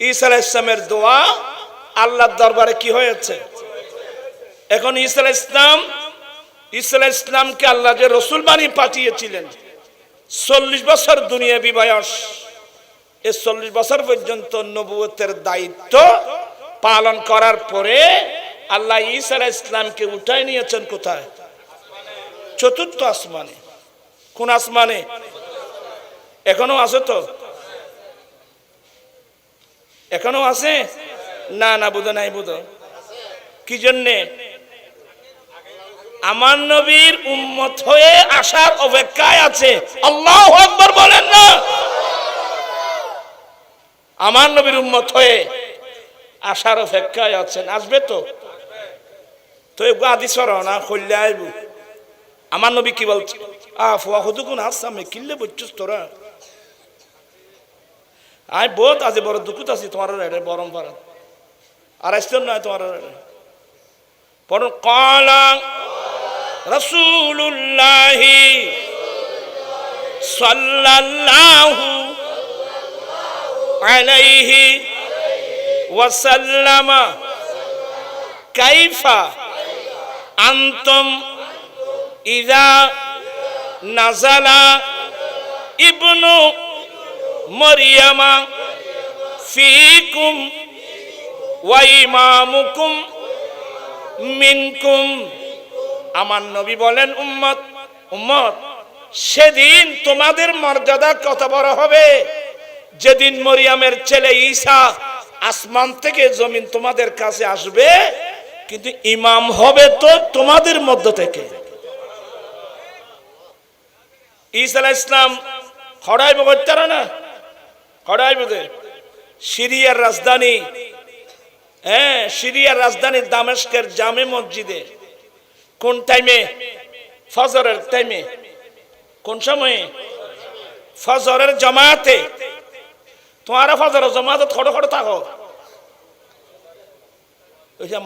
ইসলামের দোয়া আল্লাহর দরবারে কি হয়েছে? এখন ঈসা ইসলাম ঈসা ইসলামকে আল্লাহ যে রসুল বানিয়ে পাঠিয়েছিলেন, চল্লিশ বছর দুনিয়া বিবায়স এই চল্লিশ বছর পর্যন্ত নবুয়তের দায়িত্ব পালন করার পরে আল্লাহ ঈসা ইসলামকে উঠাই নিয়েছেন কোথায়? চতুর্থ আসমানে। কোন আসমানে? এখনও আছে তো? এখনও আছে? না না, বুধ নাই, বুধ। কি জন্যে? আমার নবীর উম্মত হয়ে আসার অপেক্ষায় আছে। আল্লাহ আকবর বলেন না। আমার নবীর উম্মত হয়ে আসার অপেক্ষায় আছেন। আসবে তো? তো আদি না কল্যা আইব। আমার নবী কি বলছে? আ ফুয়া হতু কোন আসামে কিনলে বলছিস তোরা আই বহুত আছে বড় দুঃখত আছি তোমার রে বরম পারা আর আসতে নয় তোমার পর কলা রসুল্লাহি সাল্লাল্লাহু আলাইহি ওয়াসাল্লামা, কাইফা আন্তম ইজা নাজালা ইবনু মরিয়ামা ফিকুম ওয়া ইমামুকুম মিনকুম আমার নবী বলেন, উম্মত উম্মত, সেদিন তোমাদের মর্যাদা কত বড় হবে। যেদিন মরিয়ামের ছেলে ঈসা আসমান থেকে জমিন তোমাদের কাছে আসবে, কিন্তু ইমাম হবে তো তোমাদের মধ্য থেকে। ঈসা ইসলাম খড়াইব করতে না খড়াইব দে সিরিয়ার রাজধানী হ্যাঁ সিরিয়ার রাজধানী দামেস্কের জামে মসজিদে, কোন টাইমে ফজরের টাইমে কোন সময়ে? ফজরের জমাতে তোমার ফজরের জমাতে খড়ো খড়ো থাকো।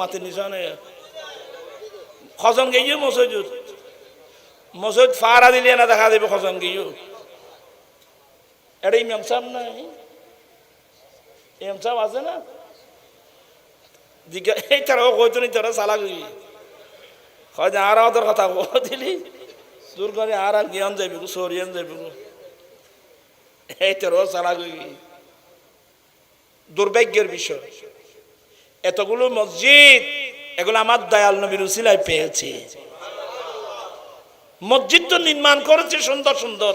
মাতে নিশানে খজন গিয়ে মসজিদ। মসজিদ ফারা দিলে না দেখা দেবে খজন গিয়ে এটা ইমাম সাহেব নাই? ইমাম সাহেব আছে না? জিজ্ঞা এই তারা কইতো নি, তোরা চালা গই হয় যে আর ওদের কথা দিলি? দূর করে আর আর জ্ঞান যাবি সরিয়ান যাবি এই তোর চালা গই দুর্ভাগ্যের বিষয়। এতগুলো মসজিদ, এগুলো আমার দয়াল নবীর উসিলায় পেয়েছি। মসজিদ তো নির্মাণ করেছে সুন্দর সুন্দর।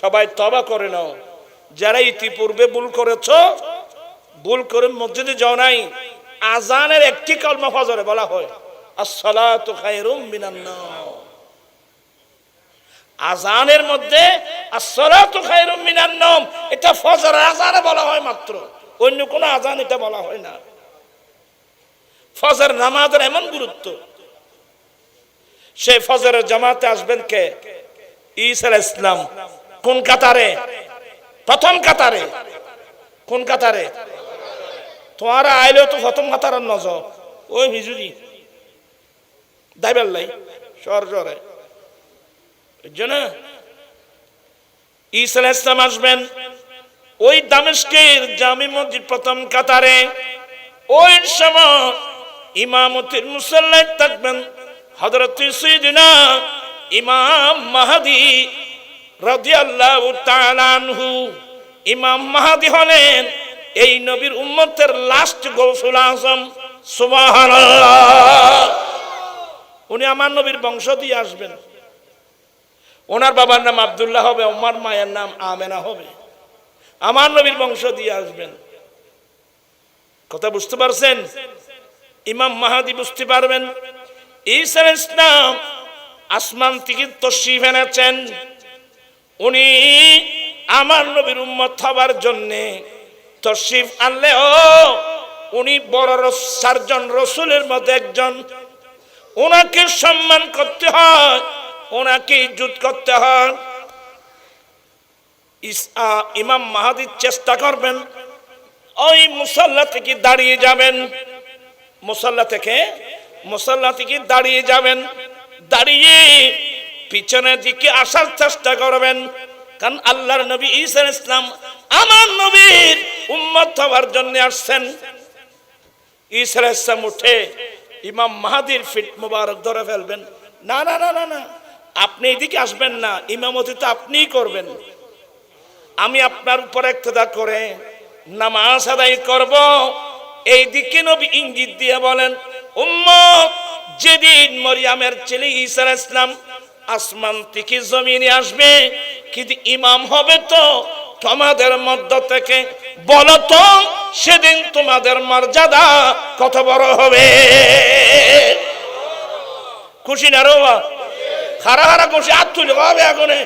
সবাই তবা করে নাও। যারা ইতিপূর্বে ভুল করেছ, ভুল করে মসজিদে যাও নাই। আজানের একটি কলমা ফজরে বলা হয় আজানের মধ্যে এটা বলা হয় মাত্র। অন্য কোন আজান এটা বলা হয় না। ফজর নামাজের এমন গুরুত্ব, সেই ফজরের জামাতে আসবেন কে? ঈসা ইসলাম কোন কাতারে? প্রথম কাতারে। কোন কাতারে? তোমার আইলে তো প্রথম কাতারের নজর। ওই হিজুরি। দাইবার লাই সর এর জন্য ঈসা ইসলাম আসবেন। ওই দামেস্কের জামি মসজিদ প্রথম কাতারে। ওই সময় ইমামতির মুসল্লায় থাকবেন হযরত সাইয়্যিদিনা ইমাম মাহাদি রাদিয়াল্লাহু তাআলা আনহু। ইমাম মাহাদি হলেন এই নবীর উম্মতের লাস্ট গৌসুল আজম। সুবহানাল্লাহ। উনি আমার নবীর বংশ দিয়ে আসবেন। ওনার বাবার নাম আব্দুল্লাহ হবে, ওমার মায়ের নাম আমেনা হবে। আমার নবীর বংশ দিয়ে আসবেন। কথা বুঝতে পারছেন? ইমাম মাহাদি বুঝতে পারবেন। ঈসা ইসলাম আসমান থেকে তশরিফ এনেছেন। উনি আমার নবীর উম্মত হবার জন্যে তশরিফ আনলেও উনি বড় চারজন রসুলের মধ্যে একজন। ওনাকে সম্মান করতে হয় ওনাকে ইজ্জত করতে হয়। ইমাম মাহাদির চেষ্টা করবেন, ওই মুসল্লা থেকে দাঁড়িয়ে যাবেন। মুসল্লা থেকে মুসল্লা থেকে দাঁড়িয়ে যাবেন। দাঁড়িয়ে পিছনের দিকে আসার চেষ্টা করবেন। কারণ আল্লাহর নবী ঈসা ইসলাম আমার নবীর উম্মত হওয়ার জন্য আসছেন। ঈসা ইসলাম উঠে ইমাম মাহাদির ফিট মুবারক ধরে ফেলবেন। না না না না না, আপনি এদিকে আসবেন না, ইমামতি তো আপনিই করবেন। আমি আপনার উপর একতদা করে নামাজ আদায় করব। এই দিকে নবী ইঙ্গিত দিয়ে বলেন, উম্মত, যেদিন মরিয়ামের ছেলে ঈসা ইসলাম আসমান থেকে জমিনে আসবে। কিন্তু ইমাম হবে তো তোমাদের মধ্য থেকে। বলো তো, সেদিন তোমাদের মর্যাদা কত বড় হবে? খুশি না রোবা খারা খারা খুশি আর তুলে হবে আগুনে।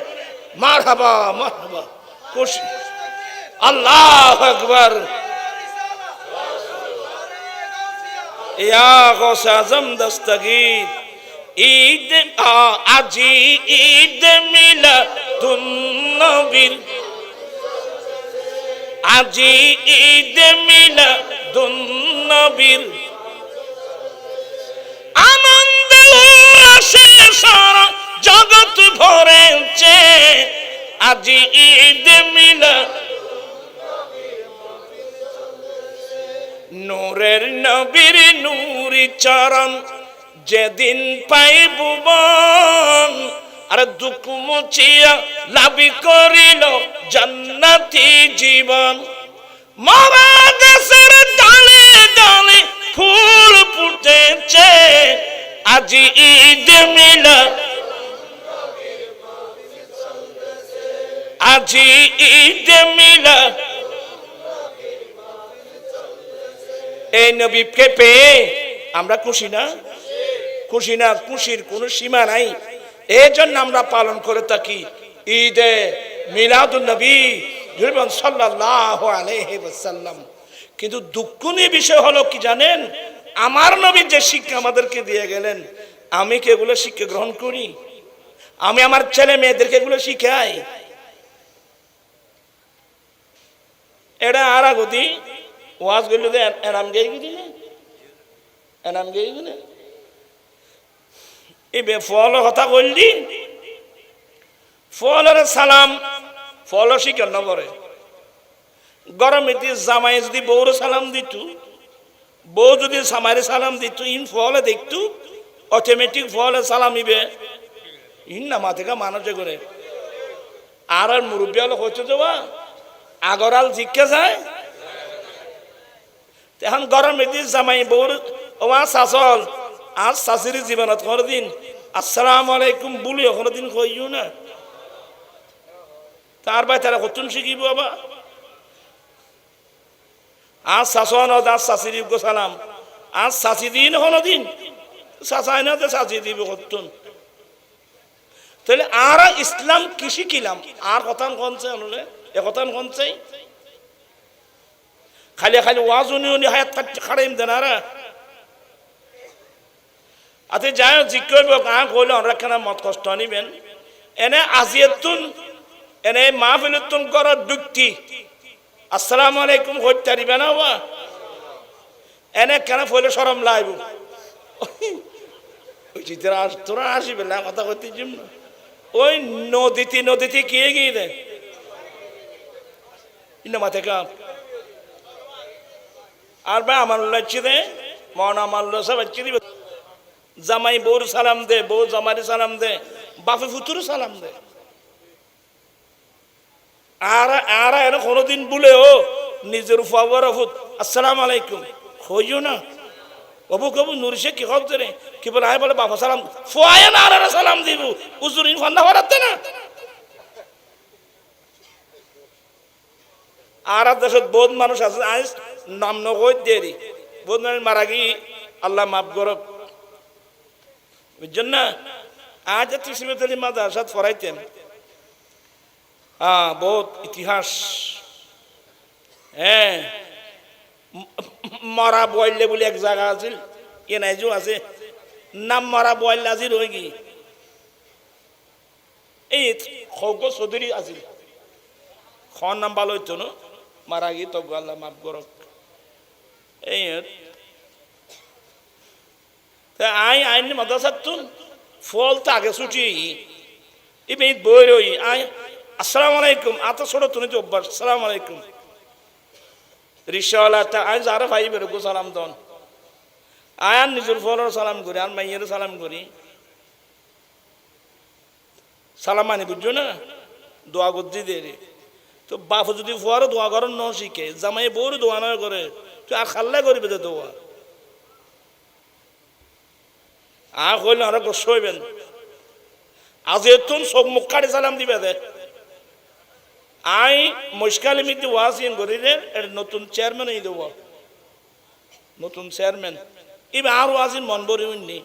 মার হাবা মার হাবা খুশি। আল্লাহ আকবর। ইয়া গৌস আজম দস্তগীর। ঈদ আজি ঈদ মিলা নবীর আজি ঈদ মিলা নবীর আনন্দ আসে সারা জগৎ ভরেছে। আজি ঈদ মিলা নূরের নবীর নূরি চরণ যেদিন পাইব আর দুঃখ মুছিয়া লাভি করিল জান্নাতি জীবন। মরা দেশের ডালে ডালে ফুল ফুটেছে, আজি ঈদ মিলা আজি ঈদ মিলা এই নবীকে পেয়ে আমরা খুশি না? খুশি না, খুশির কোনো সীমা নাই। এই জন্য আমরা পালন করে থাকি। ঈদে মিলাদুল নবী আলাইহি ওয়াসাল্লাম। কিন্তু দুঃখ নিয়ে বিষয় হলো কি জানেন? আমার নবী যে শিক্ষা আমাদেরকে দিয়ে গেলেন, আমি কি এগুলো শিক্ষা গ্রহণ করি? আমি আমার ছেলে মেয়েদেরকে এগুলো শিখাই? এটা আর আগতি, ওয়াজ করলে এনাম গেই গেলি এনাম গেই গেলে এই ফল কথা কইলি ফলের সালাম ফল শিকার নগরে গরমে দিয়ে জামাই যদি বউর সালাম দিত, বউ যদি সামারে সালাম দিত, ইন ফলে দেখতু অটোমেটিক ফলে সালাম ইবে। ইন না মাথেকা মানুষ করে। আর আর মুরব্বী হলো হচ্ছে যাওয়া আগরাল জিজ্ঞা যায়। এখন গরমে দিয়ে জামাই বউর ওমা শাসল আর শাশুড়ি জীবনত কোনোদিন আসসালাম আলাইকুম বলি কোনোদিন কইও না। তার ভাই তারা কতুন শিখিব বাবা আর শাসন আর শাশুড়ি গো সালাম। আর শাশি দিন কোনোদিন শাসাই না তো শাশি দিব কতুন তাহলে আর ইসলাম কি শিখিলাম? আর কথান কনছে আনুলে? এ কথান কনছে খালি খালি ওয়াজ উনি উনি হায়াত খাড়াইম দেন আর। আতে যাই জিজ্ঞেস কাঁ কইলে কেন মত কষ্ট নিবেন? এনে আজিয়েতুন, এনে মা ফিলুতুন কর দুক্তি আসসালামু আলাইকুম, হইতে পারিবে না বা এনে কেন ফইলে সরম লাইব? ওই তোরা তোরা আসিবে না, কথা জিম না। ওই নদীতে নদীতে গিয়ে গিয়ে ইন্না মাথে কাপ আর ভাই, আমার লাগছে দে মন আমার সব হচ্ছে দিবে জামাই বউর সালাম দে, বউ জামারি সালাম দে বাপে ফুতুর সালাম দে। আর আর এর কোনোদিন বলে, ও, নিজের ফাওয়ার ফুত আসসালাম আলাইকুম। হইও না। বাবু কবু নুরিশে কি খব রে? কি বলে, আয় বলে বাবা সালাম, ফুয়ায় না আর সালাম দিব উজুরিন ফান্না হরাতে না। আর দেশত বহুত মানুষ আছে আজ নাম নগৈ দেরি। বহুত মানুষ মারা গি আল্লাহ মাফ করক বুঝছেন না? আজ তিসিমেতলি মাদ্রাসাত ফরাইতেন হ্যাঁ বহুত ইতিহাস। হ্যাঁ মরা বয়লে বলে এক জায়গা আছিল কে নাই আছে। নাম মরা বয়ল আজি রয়ে গি এই খৌক চৌধুরী আছিল। খন নাম ভালো হইতো মারা গি তো আল্লাহ মাফ করক। এই আই আইন মাদ্রাসার ফল তো আগে ছুটি। ইবে বই রই, আই, আসসালামু আলাইকুম। আত ছোট তুমি তো অভ্যাস, আসসালামু আলাইকুম। রিক্সাওয়ালা তা আই যারা ভাই বেরো সালাম দন। আয়ান নিজের ফলর সালাম করি, আর মাইয়ের সালাম করি। সালাম মানে বুঝছ না? দোয়া করতে দে রে। তো বাপ যদি ফুয়ারও দোয়া করার ন শিখে। জামাই বউর দোয়া নয় করে তুই আর খাল্লা করবে দোয়া? আর হইলে আর গোস হইবেন। আজ এতুন সব মুখ কাটে সালাম দিবে দে। আই মুশকালি মিতে ওয়াসিন করি রে এর নতুন চেয়ারম্যান এই দেব। নতুন চেয়ারম্যান। এবার আর ওয়াসিন মন ভরে উনি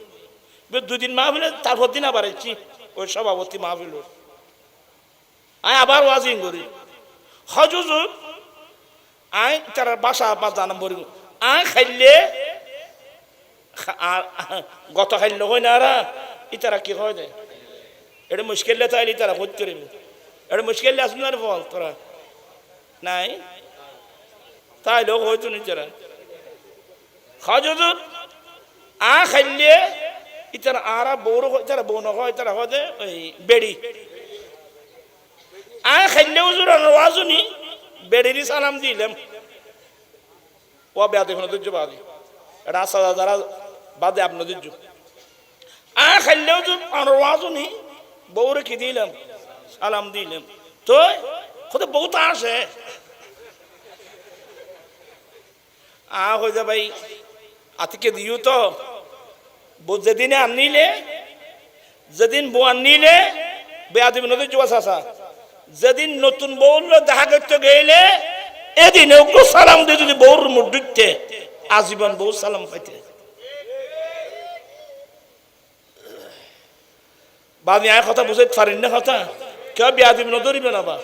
দুদিন মাহফিলে, তারপর দিন আবার এসছি ওই সভাপতি মাহফিল আয় আবার ওয়াজিং করি হজুজুর আয় তার বাসা বা জানাম বলি আয় খাইলে গত খাইলে হয় না আর? ইতারা কি হয় দেয় এটা মুশকিল তাইলে তারা ভোট করিব এটা মুশকিল আসুন না রে বল তোরা। নাই? তাইলে হয়তো নিজেরা। হজুজুর আ খাইলে ইতারা আরা বৌর ইতারা বৌ নয় ইতারা হয় ওই বেড়ি। আয় খাইলে হুজুর আজুনি বেড়িরি সালাম দিলাম। ও বেয়া দেখুন ধৈর্য বাদে এটা আসা যারা বাদে আপনার ধৈর্য আয় খাইলে হুজুর আজুনি বউরে কি দিলাম? সালাম দিলাম। তো কোথায় বউ তো আসে। আ হয়ে যা ভাই। আতিকে দিও তো। বউ যেদিন আনিলে, যেদিন বউ আনিলে, বেয়া দিবি নদীর জোয়াশ আসা যেদিন নতুন বউর দেখা করতে গেলে, এদিন সালাম দিয়ে যদি বউর মুখ ঢুকতে, আজীবন বউ সালাম পাইতে। বাদি আয় কথা বুঝাইতে পারেন না কথা? কেউ বিয়া দিবি না ধরিবে না বা?